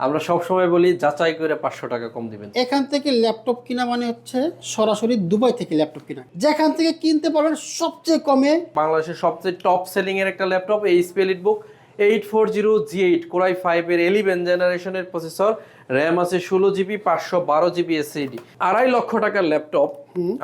আমরা সব সময় বলি যাচাই করে পাঁচশো টাকা কম দিবেন। এখান থেকে ল্যাপটপ কিনা মানে হচ্ছে সরাসরি দুবাই থেকে ল্যাপটপ কিনা। যেখান থেকে কিনতে পারবেন সবচেয়ে কমে বাংলাদেশের সবচেয়ে টপ সেলিং এর একটা ল্যাপটপ এই split book eight four zero G eight core i ফাইভের এলিভেন জেনারেশনের প্রসেসর র্যাম আছে ষোলো জিবি পাঁচশো বারো জিবি এসএডি আড়াই লক্ষ টাকার ল্যাপটপ।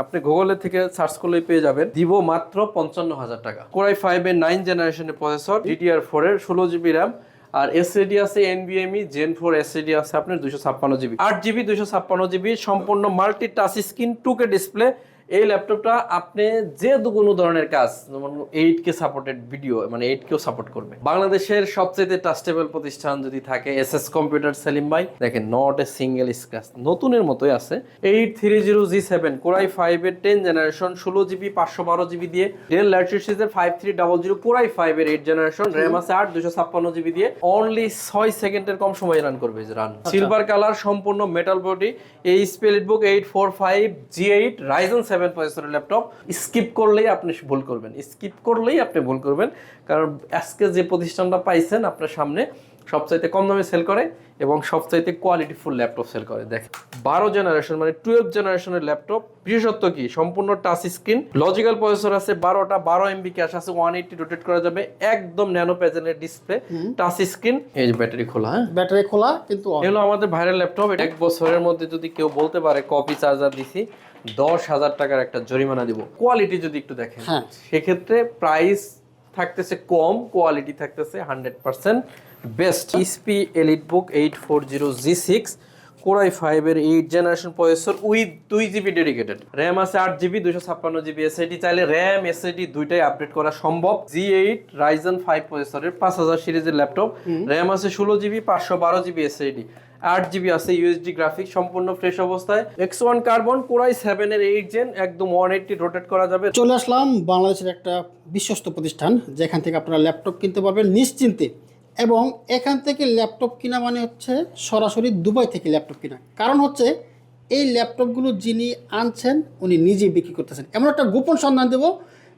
আপনি গুগলের থেকে সার্চ করলে পেয়ে যাবেন। দিব মাত্র পঞ্চান্ন হাজার টাকা। কোরাই ফাইভের নাইন জেনারেশনের প্রসেসর ডিডিআর ফোর এর ষোলো জিবি র্যাম আর এসএডি আছে এনবিএমই জেন ফোর এসএডি আছে আপনার দুইশো ছাপ্পান্ন জিবি আট জিবি দুইশো ছাপ্পান্ন জিবি সম্পূর্ণ multi touch screen two K display এই ল্যাপটপটা আপনি যে কোনো ধরনের কাজ যেমন এইট কে সাপোর্টেড ভিডিও মানে এইট কেও সাপোর্ট করবে। বাংলাদেশের সবচেয়ে ট্রাস্টেবল প্রতিষ্ঠান যদি থাকে এস এস কম্পিউটার সেলিম ভাই। দেখেন নট এ সিঙ্গেল স্ক্র্যাচ নতুনের মতোই আছে। Eight three zero G seven core i five এর টেন জেনারেশন ষোলো জিবি পাঁচশো বারো জিবি দিয়ে। ডেল ল্যাটিস সিরিজের five three double zero core i five এর এইট জেনারেশন র্যাম আছে আট দুশো ছাপ্পান্ন জিবি দিয়ে। অনলি ছয় সেকেন্ডের কম সময় রান করবে রান সিলভার কালার সম্পূর্ণ মেটাল বডি এই split book eight four five G eight Ryzen seven প্রসেসরের ল্যাপটপ স্কিপ করলেই আপনি ভুল করবেন। স্কিপ করলেই আপনি ভুল করবেন। কারণ আজকে যে প্রতিষ্ঠানটা পাইছেন আপনার সামনে সবচাইতে কম দামে সেল করে এবং সবচাইতে কোয়ালিটিফুল ল্যাপটপ সেল করে। দেখেন বারো জেনারেশন মানে টুয়েলভ জেনারেশনের ল্যাপটপ বিশেষত্ব কি? সম্পূর্ণ টাচ স্ক্রিন লজিক্যাল প্রসেসর আছে বারোটা বারো এমবি ক্যাশ আছে ওয়ান এইটি রোটেট করা যাবে একদম ন্যানো প্যাজেনের ডিসপ্লে টাচ স্ক্রিন এই যে ব্যাটারি খোলা হ্যাঁ? ব্যাটারি খোলা কিন্তু এগুলো আমাদের ভাইরাল ল্যাপটপ এক বছরের মধ্যে যদি কেউ বলতে পারে কপি চার্জার দিছি দশ হাজার টাকার একটা জরিমানা দিব। কোয়ালিটি যদি একটু দেখেন হ্যাঁ। সেক্ষেত্রে প্রাইস থাকতেছে কম কোয়ালিটি থাকতেছে hundred percent best ইসপি elite book eight four zero G six core i ফাইভের এইট জেনারেশন প্রসেসর উইথ দুই জিবি ডেডিকেটেড। র্যাম আছে আট জিবি দুশো ছাপ্পান্ন জিবি এসএডি চাইলে র্যাম এসএডি দুইটাই আপডেট করা সম্ভব। জি এইট রাইজন ফাইভ প্রসেসরের পাঁচ হাজার সিরিজের ল্যাপটপ। র্যাম আছে ষোলো জিবি পাঁচশো বারো জিবি এসএডি আট জিবি আছে ইউএসডি গ্রাফিক্স সম্পূর্ণ ফ্রেশ অবস্থায়। X one carbon core i seven এর এইট জেন একদম ওয়ান এইটটি রোটেট করা যাবে। চলে আসলাম বাংলাদেশের একটা বিশ্বস্ত প্রতিষ্ঠান যেখান থেকে আপনারা ল্যাপটপ কিনতে পারবেন নিশ্চিন্তে। এবং এখান থেকে ল্যাপটপ কিনা মানে হচ্ছে সরাসরি দুবাই থেকে ল্যাপটপ কিনা। কারণ হচ্ছে এই ল্যাপটপগুলো যিনি আনছেন উনি নিজেই বিক্রি করতেছেন। এমন একটা গোপন সন্ধান দেব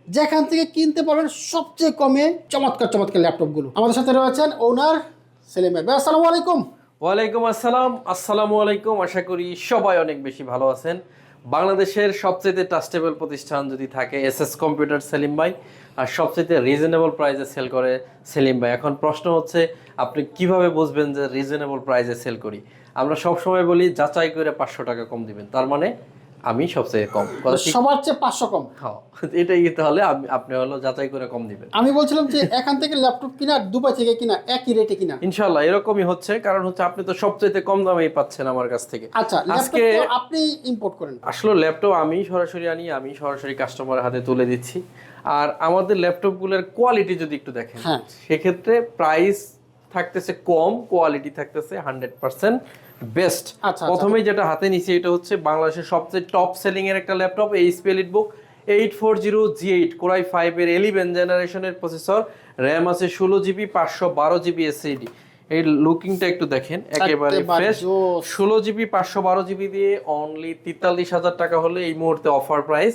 যেখান থেকে কিনতে পারবেন সবচেয়ে কমে চমৎকার চমৎকার ল্যাপটপগুলো। আমাদের সাথে রয়েছেন ওনার সেলিম ভাই, আসসালামু আলাইকুম। ওয়ালাইকুম আসসালাম। আসসালামু আলাইকুম। আশা করি সবাই অনেক বেশি ভালো আছেন। বাংলাদেশের সবচেয়ে ট্রাস্টেবল প্রতিষ্ঠান যদি থাকে এস এস কম্পিউটার সেলিম ভাই। আর সবচেয়ে রিজনেবল প্রাইসে সেল করে সেলিম ভাই। এখন প্রশ্ন হচ্ছে, আপনি কীভাবে বুঝবেন যে রিজনেবল প্রাইসে সেল করি? আমরা সব সময় বলি, যাচাই করে পাঁচশো টাকা কম দিবেন। তার মানে আমি সবচেয়ে কম। সবার চেয়ে পাঁচশো কম। হ্যাঁ, এটাই তাহলে আমি- আপনি হলো যাচাই করে কম দিবেন। আমি বলছিলাম যে এখান থেকে ল্যাপটপ কিনা দুবাই থেকে কিনা একই রেটে কিনা। ইনশাল্লাহ এরকমই হচ্ছে। কারণ হচ্ছে আপনি তো সবচেয়ে কম দামেই পাচ্ছেন আমার কাছ থেকে। আচ্ছা আজকে আপনি ইম্পোর্ট করেন। আসলে ল্যাপটপ আমি সরাসরি আনি আমি সরাসরি কাস্টমারের হাতে তুলে দিচ্ছি। আর আমাদের ল্যাপটপগুলোর কোয়ালিটি যদি একটু দেখেন হ্যাঁ। সেক্ষেত্রে প্রাইস থাকতেছে কম কোয়ালিটি থাকতেছে হান্ড্রেড পার্সেন্ট বেস্ট প্রথমে প্রথমেই যেটা হাতে নিছি এটা হচ্ছে বাংলাদেশের সবচেয়ে টপ সেলিং এর একটা ল্যাপটপ এই split book eight four zero G eight core i ফাইভের এলিভেন জেনারেশনের প্রসেসর র্যাম আছে ষোলো জিবি পাঁচশো বারো জিবি এসএডি এই লুকিংটা একটু দেখেন একেবারে ফ্রেশ। ষোলো জিবি পাঁচশো বারো জিবি দিয়ে অনলি তেতাল্লিশ হাজার টাকা হলে এই মুহূর্তে অফার প্রাইস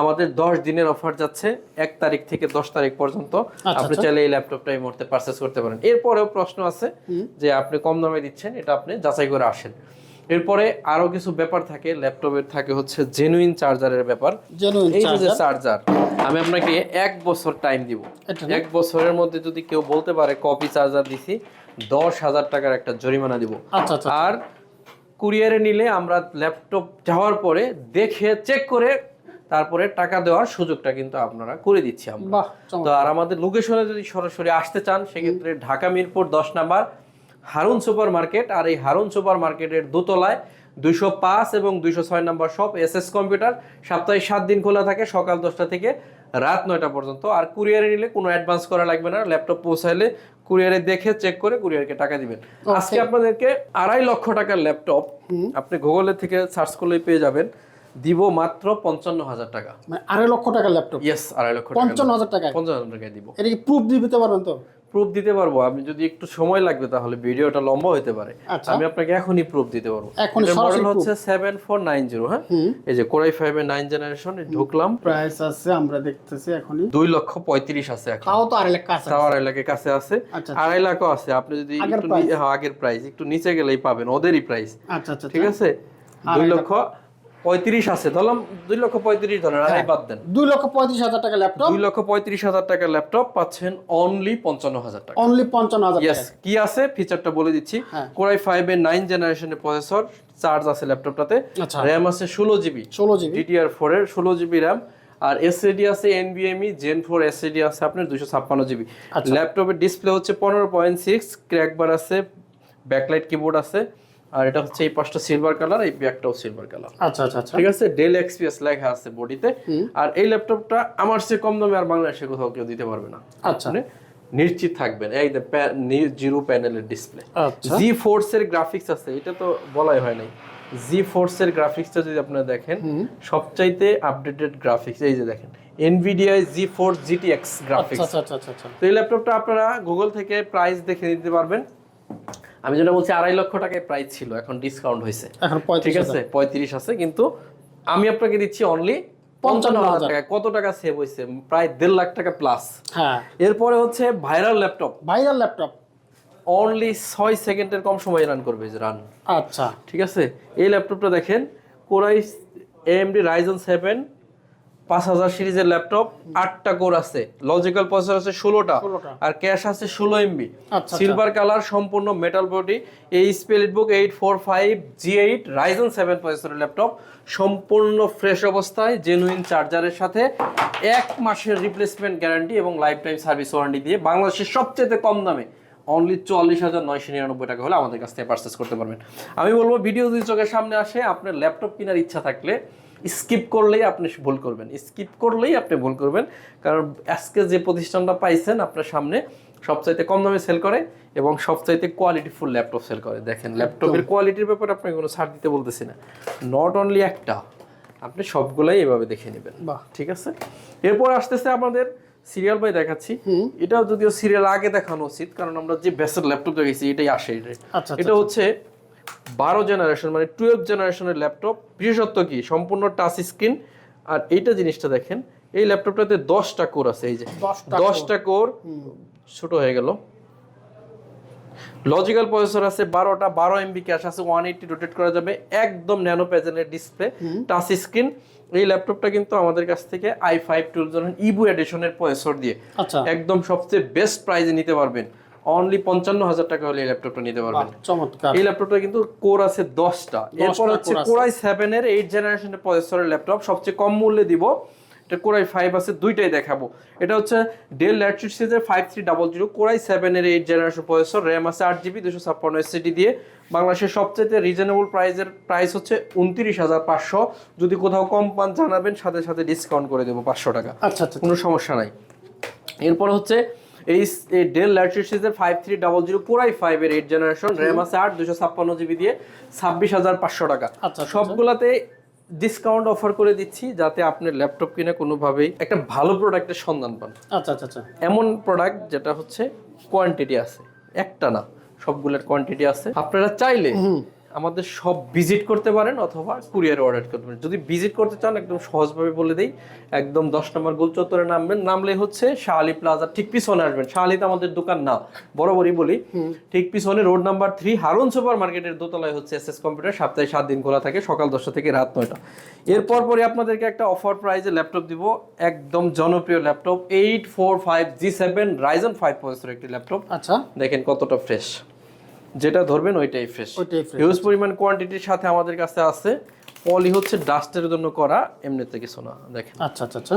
আমাদের দশ দিনের অফার যাচ্ছে এক তারিখ থেকে দশ তারিখ পর্যন্ত। আপনি আচ্ছা। চাইলে এই ল্যাপটপটা এই মুহূর্তে পারচেস করতে পারেন। এরপরেও প্রশ্ন আছে যে আপনি কম দামে দিচ্ছেন এটা আপনি যাচাই করে আসেন। এরপরে আরও কিছু ব্যাপার থাকে ল্যাপটপের থাকে হচ্ছে জেনুইন চার্জারের ব্যাপার। জেনুইন এই যে চার্জার আমি আপনাকে এক বছর টাইম দিব। এক বছরের মধ্যে যদি কেউ বলতে পারে কপি চার্জার দিছি। দশ হাজার টাকার একটা জরিমানা দিব। আচ্ছা আচ্ছা আর কুরিয়ারে নিলে আমরা ল্যাপটপ যাওয়ার পরে দেখে চেক করে তারপরে টাকা দেওয়ার সুযোগটা কিন্তু আপনারা করে দিচ্ছি আমরা। তো আর আমাদের লোকেশনে যদি সরাসরি আসতে চান সেক্ষেত্রে ঢাকা মিরপুর দশ নাম্বার হারুন সুপার মার্কেট আর এই হারুন সুপার মার্কেটের দোতলায় দুইশো পাঁচ এবং দুইশো ছয় number shop S S computer. সপ্তাহে সাত দিন খোলা থাকে সকাল দশটা থেকে রাত নয়টা পর্যন্ত। আর কুরিয়ারে নিলে কোনো অ্যাডভান্স করা লাগবে না। ল্যাপটপ পৌঁছাইলে কুরিয়ারে দেখে চেক করে কুরিয়ারকে টাকা দিবেন। আজকে আপনাদেরকে আড়াই লক্ষ টাকার ল্যাপটপ আপনি গুগলের থেকে সার্চ করলেই পেয়ে যাবেন। দিব মাত্র পঞ্চান্ন হাজার টাকা। মানে আড়াই লক্ষ টাকার ল্যাপটপ ইয়েস আড়াই লক্ষ পঞ্চান্ন হাজার টাকা পঞ্চান্ন হাজার টাকায় দিব। এটা কি প্রুফ দিতে পারবেন তো? প্রুফ দিতে পারব? আমি যদি একটু সময় লাগবে তাহলে ভিডিওটা লম্বা হতে পারে। আচ্ছা। আমি আপনাকে এখনই প্রুফ দিতে পারব। সরাসরি মডেল হচ্ছে সেভেন ফোর নাইন জিরো হ্যাঁ? এই যে কোরাই ফাইভ এর নাইন জেনারেশন ঢুকলাম। প্রাইস আছে আমরা দেখতেছি এখনই। দুই লক্ষ পঁয়ত্রিশ আছে এখন। তাও তো আর এলাকা কাছে তাও আড়াই লাখের কাছে আছে। আচ্ছা, আড়াই লাখও আছে। আপনি যদি একটু হ্যাঁ, আগের প্রাইস একটু নিচে গেলেই পাবেন। ওদেরই প্রাইস আচ্ছা আচ্ছা ঠিক আছে? দুই আড়াই লক্ষ পঁয়ত্রিশ আছে ধরলাম দুই লক্ষ পঁয়ত্রিশ ধরেন আড়াই বাদ দেন। দুই লক্ষ পঁয়ত্রিশ হাজার টাকা ল্যাপটপ দুই লক্ষ পঁয়ত্রিশ হাজার টাকার ল্যাপটপ পাচ্ছেন অনলি পঞ্চান্ন হাজার টাকা। অনলি পঞ্চান্ন হাজার ইয়েস কি আছে? ফিচারটা বলে দিচ্ছি। হ্যাঁ। কোরাই ফাইভ এর নাইন জেনারেশনের প্রসেসর চার্জ আছে ল্যাপটপটাতে আচ্ছা। র্যাম আছে ষোলো জিবি ষোলো জিবি ডিডিআর ফোর এর ষোলো জিবি র্যাম আর এসএডি আছে এনভিএমই জেন ফোর এসএডি আছে আপনার দুশো ছাপ্পান্ন জিবি আচ্ছা। ল্যাপটপের ডিসপ্লে হচ্ছে পনেরো পয়েন্ট সিক্স ক্র্যাকবার আছে ব্যাকলাইট কিবোর্ড আছে। আর এটা হচ্ছে এই পাঁচটা সিলভার কালার এই ব্যাকটাও সিলভার কালার আচ্ছা আচ্ছা ঠিক আছে? ডেল এক্সপিএস লেখা আছে বডিতে আর এই ল্যাপটপটা আমার চেয়ে কম দামে আর বাংলাদেশে কোথাও কেউ দিতে পারবে না। আচ্ছা। মানে নিশ্চিত থাকবেন। একদম জিরো প্যানেলের ডিসপ্লে জি ফোর্স এর গ্রাফিক্স আছে এটা তো বলাই হয় নাই। জি ফোর্স এর গ্রাফিক্সটা যদি আপনারা দেখেন সবচাইতে আপডেটেড গ্রাফিক্স এই যে দেখেন Nvidia GeForce GTX graphics আচ্ছা আচ্ছা আচ্ছা আচ্ছা তো এই ল্যাপটপটা আপনারা গুগল থেকে প্রাইস দেখে নিতে পারবেন। আমি যেটা বলছি আড়াই লক্ষ টাকায় প্রাইস ছিল এখন ডিসকাউন্ট হয়েছে। ঠিক আছে? পঁয়ত্রিশ আছে কিন্তু আমি আপনাকে দিচ্ছি অনলি পঞ্চান্ন হাজার টাকা কত টাকা সেভ হয়েছে? প্রায় দেড় লাখ টাকা প্লাস হ্যাঁ। এরপরে হচ্ছে viral laptop viral laptop only ছয় সেকেন্ডের কম সময় রান করবে যে রান আচ্ছা। ঠিক আছে? এই ল্যাপটপটা দেখেন কোরাই এএমডি রাইজন সেভেন পাঁচ হাজার সিরিজের ল্যাপটপ আটটা কোর আছে। লজিক্যাল প্রসেসর আছে ষোলোটা আর ক্যাশ আছে ষোলো এমবি সিলভার কালার সম্পূর্ণ মেটাল বডি এই split book eight four five G eight Ryzen seven প্রসেসরের ল্যাপটপ সম্পূর্ণ ফ্রেশ অবস্থায় জেনুইন চার্জারের সাথে এক মাসের রিপ্লেসমেন্ট গ্যারান্টি এবং লাইফ টাইম সার্ভিস ওয়ারেন্টি দিয়ে বাংলাদেশের সবচেয়ে কম দামে অনলি চুয়াল্লিশ হাজার নয়শো নিরানব্বই টাকা হলে আমাদের কাছ থেকে পারচেস করতে পারবেন। আমি বলব ভিডিও যদি চোখের সামনে আসে আপনার ল্যাপটপ কেনার ইচ্ছা থাকলে স্কিপ করলেই আপনি ভুল করবেন। স্কিপ করলেই আপনি ভুল করবেন। কারণ আজকে যে প্রতিষ্ঠানটা পাইছেন আপনার সামনে সবচাইতে কম দামে সেল করে এবং সবচাইতে কোয়ালিটি ফুল ল্যাপটপ সেল করে। দেখেন ল্যাপটপের কোয়ালিটির ব্যাপারে আপনাকে কোনো ছাড় দিতে বলতেছি না। নট অনলি একটা আপনি সবগুলাই এভাবে দেখে নেবেন। বাহ। ঠিক আছে? এরপর আসতেছে আমাদের সিরিয়াল বাই দেখাচ্ছি। এটাও যদিও সিরিয়াল আগে দেখানো উচিত কারণ আমরা যে বেসের ল্যাপটপ দেখেছি এটাই আসে। এটাই আচ্ছা এটা হচ্ছে বারো জেনারেশন মানে টুয়েলভ জেনারেশনের ল্যাপটপ বিশেষত্ব কি? সম্পূর্ণ টাচ স্ক্রিন আর এইটা জিনিসটা দেখেন এই ল্যাপটপটাতে দশটা কোর আছে এই যে দশটা কোর ছোট হয়ে গেল। লজিক্যাল প্রসেসর আছে বারোটা বারো এমবি ক্যাশ আছে ওয়ান এইটি রোটেট করা যাবে একদম ন্যানো প্যাজেনের ডিসপ্লে টাচ স্ক্রিন এই ল্যাপটপটা কিন্তু আমাদের কাছ থেকে আই ফাইভ টুয়েলভ ইবু এডিশনের প্রসেসর দিয়ে আচ্ছা। একদম সবচেয়ে বেস্ট প্রাইজে নিতে পারবেন। অনলি পঞ্চান্ন হাজার টাকা হলে এই ল্যাপটপটা নিতে পারবেন। চমৎকার। এই ল্যাপটপটা কিন্তু কোর আছে দশটা। এরপর হচ্ছে। কোরাই সেভেন এর এইট জেনারেশনের প্রসেসরের ল্যাপটপ সবচেয়ে কম মূল্যে দিব। এটা কোরাই ফাইভ আছে দুইটাই দেখাবো। এটা হচ্ছে ডেল সিরিজের five three double zero core i eight generation processor RAM আছে আট জিবি দুশো ছাপ্পান্ন দিয়ে। বাংলাদেশের সবচেয়ে রিজনেবল প্রাইসের প্রাইস হচ্ছে উনত্রিশ হাজার পাঁচশো। যদি কোথাও কম পান জানাবেন। সাথে সাথে ডিসকাউন্ট করে দেবো পাঁচশো টাকা। আচ্ছা আচ্ছা। কোনো সমস্যা নাই। এরপর হচ্ছে এই ডেল ল্যাটচুড সিরিজের five three double zero core i five এর এইট জেনারেশন র্যাম আছে আট দুশো ছাপ্পান্ন জিবি দিয়ে ছাব্বিশ হাজার পাঁচশো টাকা। আচ্ছা, আচ্ছা। সবগুলাতে ডিসকাউন্ট অফার করে দিচ্ছি যাতে আপনি ল্যাপটপ কিনে কোনোভাবেই একটা ভালো প্রোডাক্টের সন্ধান পান। আচ্ছা আচ্ছা আচ্ছা। এমন প্রোডাক্ট যেটা হচ্ছে কোয়ান্টিটি আছে একটা না সবগুলোর কোয়ান্টিটি আছে। আপনারা চাইলে আমাদের সব ভিজিট করতে পারেন অথবা কুরিয়ার অর্ডার করতে পারেন। যদি ভিজিট করতে চান একদম সহজভাবে বলে দেই একদম দশ নম্বর গোল চত্বরে নামবেন। নামলে হচ্ছে শাহালি প্লাজা ঠিক পিছনে আসবেন। শাহালিতে আমাদের দোকান না বরাবরই বলি। ঠিক পিছনে road number three Harun super মার্কেটের দোতলায় হচ্ছে এস এস কম্পিউটার সপ্তাহে সাত দিন খোলা থাকে সকাল দশটা থেকে রাত নয়টা। এরপর পরে আপনাদেরকে একটা অফার প্রাইজে ল্যাপটপ দিব একদম জনপ্রিয় laptop eight four five G seven Ryzen five processor একটি ল্যাপটপ আচ্ছা। দেখেন কতটা ফ্রেশ যেটা ধরবেন ওইটাই ফ্রেশ হিউজ পরিমাণ কোয়ান্টিটির সাথে আমাদের কাছে আছে। পলি হচ্ছে ডাস্টের জন্য করা এমনিতে কিছু না দেখেন। আচ্ছা আচ্ছা আচ্ছা।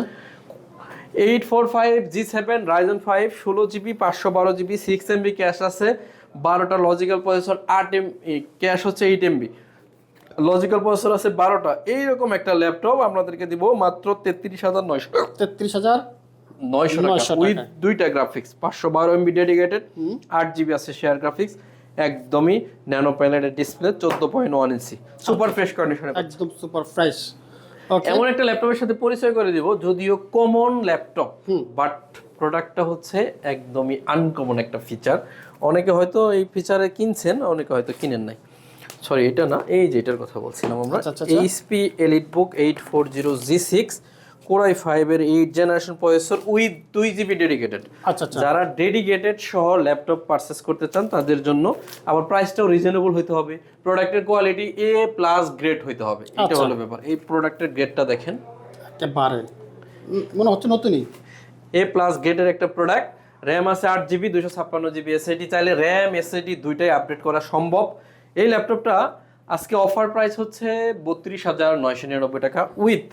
Eight four five G seven Ryzen five ষোলো জিবি পাঁচশো বারো জিবি সিক্স এমবি ক্যাশ আছে। বারোটা লজিক্যাল প্রসেসর আট এম ক্যাশ হচ্ছে এইট এমবি লজিক্যাল প্রসেসর আছে বারোটা। এইরকম একটা ল্যাপটপ আপনাদেরকে দিব মাত্র তেত্রিশ হাজার নয়শো তেত্রিশ হাজার নয়শো 900 টাকা টাকা। উইথ দুইটা গ্রাফিক্স পাঁচশো বারো এমবি ডেডিকেটেড আট জিবি আছে শেয়ার গ্রাফিক্স একদমই ন্যানো প্যানেলের ডিসপ্লে চোদ্দ point one inch. Super fresh কন্ডিশনে একদম সুপার ফ্রেশ। ওকে এমন একটা ল্যাপটপের সাথে পরিচয় করে দিব যদিও কমন ল্যাপটপ বাট প্রোডাক্টটা হচ্ছে একদমই আনকমন একটা ফিচার অনেকে হয়তো এই ফিচারে কিনছেন অনেকে হয়তো কিনেন নাই। সরি এটা না এই যে এটার কথা বলছিলাম আমরা। HP elite book eight four zero G six core i ফাইভের এইট জেনারেশন প্রসেসর উইথ দুই জিবি ডেডিকেটেড আচ্ছা যারা ডেডিকেটেড সহ ল্যাপটপ পারচেস করতে চান তাদের জন্য আবার প্রাইসটাও রিজনেবল হইতে হবে। প্রোডাক্টের কোয়ালিটি এ প্লাস গ্রেড হইতে হবে। এটা আচ্ছা। হলো ব্যাপার। এই প্রোডাক্টের গ্রেডটা দেখেন। একেবারে। মনে হচ্ছে নতুনই। এ প্লাস গ্রেডের একটা প্রোডাক্ট র্যাম আছে আট জিবি দুশো ছাপ্পান্ন জিবি এসএডি চাইলে র্যাম এসএডি দুইটাই আপডেট করা সম্ভব। এই ল্যাপটপটা আজকে অফার প্রাইস হচ্ছে বত্রিশ হাজার নয়শো নিরানব্বই টাকা উইথ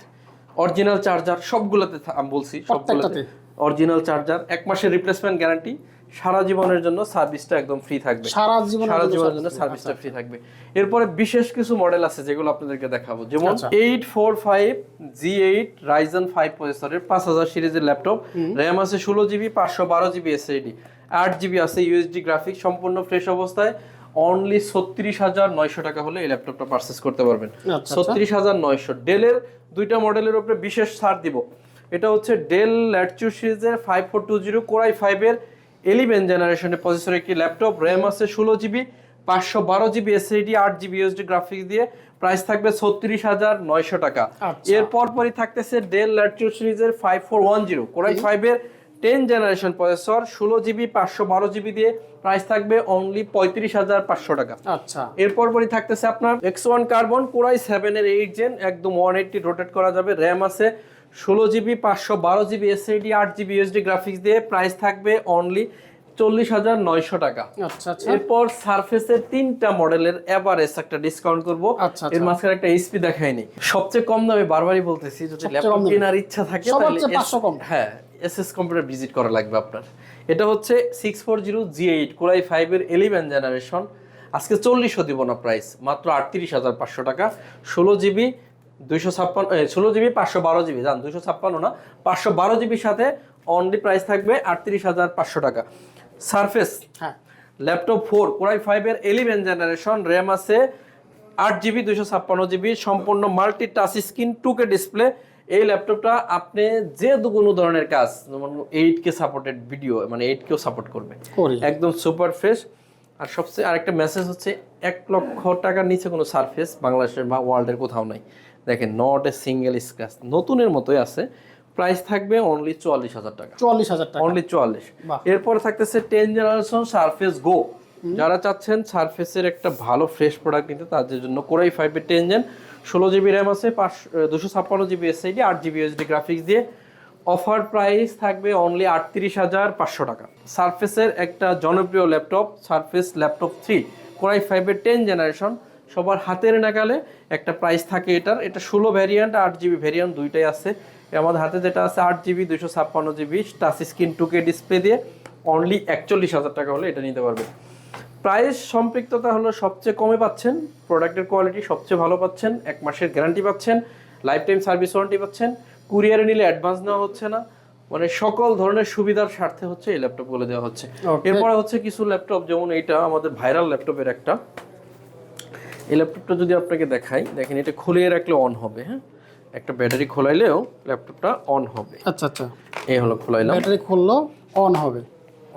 অরিজিনাল চার্জার সবগুলোতে আমি বলছি সবগুলোতে। অরিজিনাল চার্জার এক মাসের রিপ্লেসমেন্ট গ্যারান্টি সারা জীবনের জন্য সার্ভিসটা একদম ফ্রি থাকবে। সারা জীবন সারা জীবনের জন্য সার্ভিসটা ফ্রি থাকবে। এরপরে বিশেষ কিছু মডেল আছে যেগুলো আপনাদেরকে দেখাবো। যেমন আচ্ছা। Eight four five G eight Ryzen five প্রসেসরের পাঁচ হাজার সিরিজের ল্যাপটপ র্যাম আছে ষোলো জিবি পাঁচশো বারো জিবি এসএডি আট জিবি আছে ইউএসডি গ্রাফিক্স সম্পূর্ণ ফ্রেশ অবস্থায়। অনলি ছত্রিশ হাজার নয়শো টাকা হলে এই ল্যাপটপটা পারচেস করতে পারবেন। আচ্ছা, ছত্রিশ হাজার নয়শো। ডেলের দুইটা মডেলের উপরে বিশেষ ছাড় দিব। এটা হচ্ছে ডেল ল্যাটচু সিরিজের five four two zero core i ফাইভের এলিভেন জেনারেশনের প্রসেসর একটি ল্যাপটপ র্যাম আছে ষোলো জিবি পাঁচশো বারো জিবি এসএডি আট জিবি ইউএসডি গ্রাফিক্স দিয়ে প্রাইস থাকবে ছত্রিশ হাজার নয়শো টাকা। আচ্ছা। এর পরপরই থাকতেছে ডেল ল্যাটচু সিরিজের five four one zero core i ফাইভের টেন জেনারেশন প্রসেসর ষোলো জিবি পাঁচশো বারো জিবি দিয়ে প্রাইস থাকবে অনলি পঁয়ত্রিশ হাজার পাঁচশো টাকা। আচ্ছা। এর পরপরই থাকতেছে আপনার X one carbon core i seven এর এইট জেন একদম ওয়ান এইটটি রোটেট করা যাবে। র্যাম আছে ষোলো জিবি পাঁচশো বারো জিবি এসএডি আট জিবি ইউএসডি গ্রাফিক্স দিয়ে প্রাইস থাকবে অনলি চল্লিশ হাজার নয়শো টাকা। আচ্ছা আচ্ছা। এরপর সারফেসের তিনটা মডেলের এভারেজ একটা ডিসকাউন্ট করব। আচ্ছা, এর আচ্ছা। মাঝখানে একটা এইচপি দেখায়নি সবচেয়ে কম দামে বারবারই বলতেছি যদি ল্যাপটপ কেনার ইচ্ছা থাকে তাহলে চেয়ে এস- 500 কম। হ্যাঁ এস এস কম্পিউটার ভিজিট করা লাগবে আপনার। এটা হচ্ছে six four zero G eight core i ফাইভের এলিভেন জেনারেশন আজকে চল্লিশশো দিব না প্রাইস মাত্র আটত্রিশ হাজার পাঁচশো টাকা। ষোলো জিবি দুইশো ছাপ্পান্ন ষোলো জিবি পাঁচশো বারো জিবি জান দুইশো ছাপ্পান্ন না পাঁচশো বারো জিবির সাথে অনলি প্রাইস থাকবে আটত্রিশ হাজার পাঁচশো টাকা। সারফেস হ্যাঁ। ল্যাপটপ ফোর কোরাই ফাইভের এলিভেন জেনারেশন র্যাম আছে আট জিবি দুইশো ছাপ্পান্ন জিবি সম্পূর্ণ multi touch screen two K display এই ল্যাপটপটা আপনি যে কোনো ধরনের কাজ যেমন এইট কে সাপোর্টেড ভিডিও মানে এইট কেও সাপোর্ট করবে। একদম সুপার ফ্রেশ আর সবচেয়ে আরেকটা মেসেজ হচ্ছে এক লক্ষ টাকার নিচে কোনো সারফেস বাংলাদেশের বা ওয়ার্ল্ডের কোথাও নাই। দেখেন নট এ সিঙ্গেল স্ক্র্যাচ নতুনের মতোই আছে। প্রাইস থাকবে অনলি চুয়াল্লিশ হাজার টাকা। চুয়াল্লিশ হাজার টাকা। অনলি চুয়াল্লিশ। এরপর থাকতেছে টেন জেনারেশন সারফেস গো যারা চাচ্ছেন সারফেসের একটা ভালো ফ্রেশ প্রোডাক্ট নিতে তাদের জন্য কোরাই ফাইভের টেন জেন ষোলো জিবি র্যাম আছে, পাঁচ দুশো ছাপ্পান্ন জিবি এসআইডি আট জিবি এসডি গ্রাফিক্স দিয়ে। অফার প্রাইস থাকবে অনলি আটত্রিশ হাজার পাঁচশো টাকা। সারফেসের একটা জনপ্রিয় laptop Surface laptop three core i ফাইভের টেন জেনারেশন সবার হাতের নাগালে একটা প্রাইস থাকে এটার। এটা ষোলো ভ্যারিয়েন্ট আট জিবি ভ্যারিয়েন্ট দুইটাই আছে। আমাদের হাতে যেটা আছে, আট জিবি দুশো ছাপ্পান্ন GB touch screen two K display দিয়ে অনলি একচল্লিশ হাজার টাকা হলে এটা নিতে পারবে। প্রাইস সম্পৃক্ততা হলো সবচেয়ে কমে পাচ্ছেন প্রোডাক্টের কোয়ালিটি সবচেয়ে ভালো পাচ্ছেন এক মাসের গ্যারান্টি পাচ্ছেন লাইফ টাইম সার্ভিস ওয়ারেন্টি পাচ্ছেন কুরিয়ারে নিলে অ্যাডভান্স নেওয়া হচ্ছে না মানে সকল ধরনের সুবিধার স্বার্থে হচ্ছে এই ল্যাপটপগুলো দেওয়া হচ্ছে। এরপরে হচ্ছে কিছু ল্যাপটপ যেমন এইটা আমাদের ভাইরাল ল্যাপটপের একটা। এই ল্যাপটপটা যদি আপনাকে দেখাই দেখেন এটা খুলিয়ে রাখলে অন হবে হ্যাঁ? একটা ব্যাটারি খোলাইলেও ল্যাপটপটা অন হবে। আচ্ছা আচ্ছা। এই হলো খোলাইলাম। ব্যাটারি খুললো অন হবে।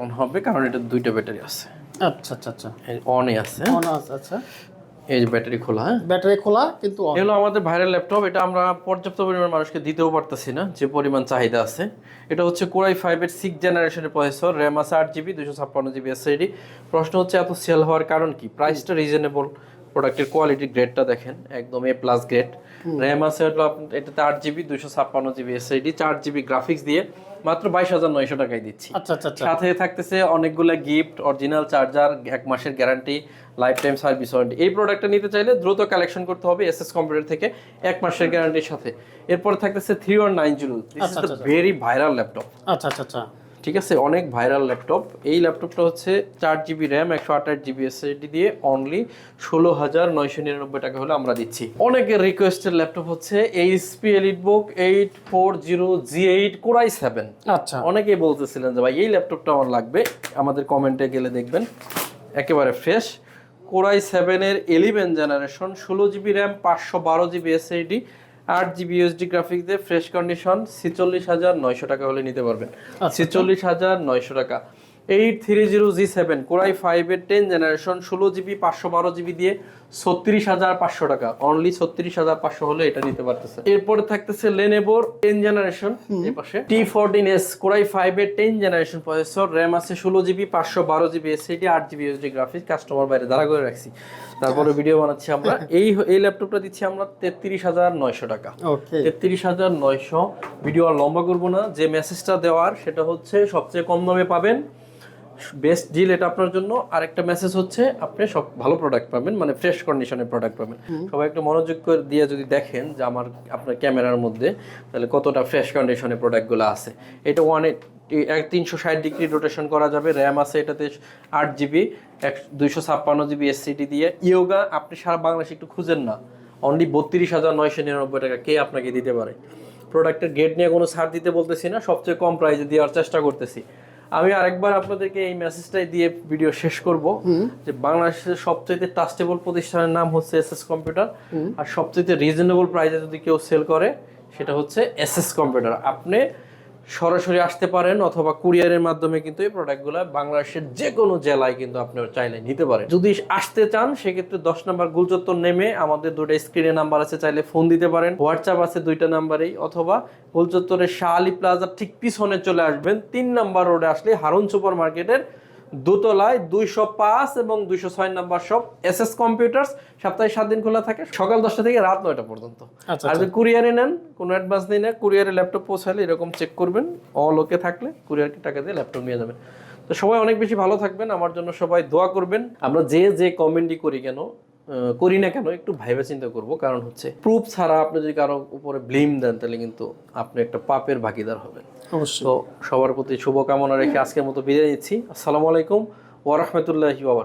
অন হবে কারণ এটা দুইটা ব্যাটারি আছে। আচ্ছা আচ্ছা আচ্ছা। অনে আছে। অন আছে আচ্ছা। এই যে ব্যাটারি খোলা হ্যাঁ? ব্যাটারি খোলা কিন্তু এগুলো আমাদের ভাইরাল ল্যাপটপ এটা আমরা পর্যাপ্ত পরিমাণ মানুষকে দিতেও পারতেছি না যে পরিমাণ চাহিদা আছে। এটা হচ্ছে কোরাই ফাইভের সিক্স জেনারেশনের প্রসেসর র্যাম আছে আট জিবি দুশো ছাপ্পান্ন জিবি এসআইডি প্রশ্ন হচ্ছে এত সেল হওয়ার কারণ কি? প্রাইসটা রিজনেবল প্রোডাক্টের কোয়ালিটি গ্রেডটা দেখেন একদম এ প্লাস গ্রেড র্যাম আছে হলো এটাতে আট জিবি দুশো ছাপ্পান্ন জিবি এসআইডি চার জিবি গ্রাফিক্স দিয়ে। মাত্র বাইশ হাজার নয়শো টাকায় দিচ্ছি। আচ্ছা আচ্ছা আচ্ছা। সাথে থাকতেছে অনেকগুলো গিফট অরিজিনাল চার্জার এক মাসের guarantee life time service warranty এই প্রোডাক্টটা নিতে চাইলে দ্রুত কালেকশন করতে হবে এস এস কম্পিউটার থেকে এক মাসের গ্যারান্টির সাথে। এরপর থাকতেছে three one nine zero. Very viral laptop আচ্ছা আচ্ছা আচ্ছা। ঠিক আছে? অনেক ভাইরাল ল্যাপটপ। এই ল্যাপটপটা হচ্ছে চার জিবি র্যাম একশো আঠাশ জিবি এসএসডি দিয়ে অনলি ষোলো হাজার নয়শো নিরানব্বই টাকা হলে আমরা দিচ্ছি। অনেকের রিকোয়েস্টের ল্যাপটপ হচ্ছে HP elite book eight four zero G eight core i seven আচ্ছা। অনেকেই বলতেছিলেন যে ভাই এই ল্যাপটপটা আমার লাগবে? আমাদের কমেন্টে গেলে দেখবেন একেবারে ফ্রেশ কোরাই সেভেনের এলিভেন জেনারেশন ষোলো জিবি র্যাম পাঁচশো বারো জিবি এসএইডি আট জিবি ইউএসডি গ্রাফিক দিয়ে ফ্রেশ কন্ডিশন ছেচল্লিশ হাজার নয়শো টাকা হলে নিতে পারবেন। ছেচল্লিশ ছিচল্লিশ হাজার নয়শো টাকা। Eight three zero G seven core i ফাইভের টেন জেনারেশন ষোলো জিবি পাঁচশো বারো জিবি দিয়ে ছত্রিশ হাজার পাঁচশো টাকা। অনলি ছত্রিশ হাজার পাঁচশো হলে এটা নিতে পারতেছে। এরপরে থাকতেছে লেনেবোর টেন জেনারেশন পাশে। T fourteen S core i ফাইভের টেন জেনারেশন প্রসেসর র্যাম আছে ষোলো জিবি পাঁচশো বারো জিবি এসএডি আট জিবি ইউএসডি গ্রাফিক্স কাস্টমার বাইরে দাঁড়া করে রাখছি। তারপরে ভিডিও বানাচ্ছি আমরা। এই এই ল্যাপটপটা দিচ্ছি আমরা তেত্রিশ হাজার নয়শো টাকা। তেত্রিশ হাজার নয়শো। ভিডিও আর লম্বা করব না। যে মেসেজটা দেওয়ার সেটা হচ্ছে সবচেয়ে কম দামে পাবেন বেস্ট ডিল এটা আপনার জন্য। আরেকটা মেসেজ হচ্ছে আপনি সব ভালো প্রোডাক্ট পাবেন মানে ফ্রেশ কন্ডিশনের প্রোডাক্ট পাবেন। সবাই একটু মনোযোগ করে দিয়ে যদি দেখেন যে আমার আপনার ক্যামেরার মধ্যে তাহলে কতটা ফ্রেশ কন্ডিশনের প্রোডাক্টগুলো আছে। এটা ওয়ান তিনশো ষাট ডিগ্রি রোটেশন করা যাবে। র্যাম আছে এটাতে আট জিবি এক দুইশো ছাপ্পান্ন জিবি এসসিটি দিয়ে। ইয়োগা আপনি সারা বাংলাদেশে একটু খুঁজেন না। অনলি বত্রিশ হাজার নয়শো নিরানব্বই টাকা কে আপনাকে দিতে পারে। প্রোডাক্টের গেট নিয়ে কোনো ছাড় দিতে বলতেছি না সবচেয়ে কম প্রাইসে দেওয়ার চেষ্টা করতেছি। আমি আরেকবার আপনাদেরকে এই মেসেজটাই দিয়ে ভিডিও শেষ করব যে বাংলাদেশের সবচেয়ে ট্রাস্টেবল প্রতিষ্ঠানের নাম হচ্ছে এসএস এস কম্পিউটার আর সবচেয়ে রিজনেবল প্রাইসে যদি কেউ সেল করে সেটা হচ্ছে এসএস এস কম্পিউটার। আপনি সরাসরি আসতে পারেন অথবা কুরিয়ারের মাধ্যমে কিন্তু এই প্রোডাক্টগুলো বাংলাদেশের যে কোনো জেলায় কিন্তু আপনি চাইলে নিতে পারেন। যদি আসতে চান, সেক্ষেত্রে দশ নম্বর গুলচত্বর নেমে আমাদের দুটা স্ক্রিনে নাম্বার আছে, চাইলে ফোন দিতে পারেন। হোয়াটসঅ্যাপ আছে দুইটা নাম্বারেই অথবা গুলচত্বরের শাহ আলী প্লাজার ঠিক পিছনে চলে আসবেন। তিন নাম্বার রোডে আসলে হারুন সুপার মার্কেটের দোতলায় দুইশো পাঁচ এবং দুইশো ছয় নাম্বার সব এস এস কম্পিউটার্স সপ্তাহে সাত দিন খোলা থাকে সকাল দশটা থেকে রাত নয়টা পর্যন্ত। আচ্ছা, আর যদি কুরিয়ারে নেন কোনো অ্যাডভান্স নেই না কুরিয়ারে ল্যাপটপ পৌঁছালে এরকম চেক করবেন অল ওকে থাকলে কুরিয়ারকে টাকা দিয়ে ল্যাপটপ নিয়ে যাবেন। তো সবাই অনেক বেশি ভালো থাকবেন আমার জন্য সবাই দোয়া করবেন। আমরা যে যে কমেন্টই করি কেন করি না কেন একটু ভাইবে চিন্তা করব। কারণ হচ্ছে প্রুফ ছাড়া আপনি যদি কারও উপরে ব্লেম দেন তাহলে কিন্তু আপনি একটা পাপের ভাগিদার হবেন। অবশ্যই। তো সবার প্রতি শুভকামনা রেখে আজকের মতো বিদায় নিচ্ছি। আসসালামু আলাইকুম ওরহমতুল্লাহি বাবা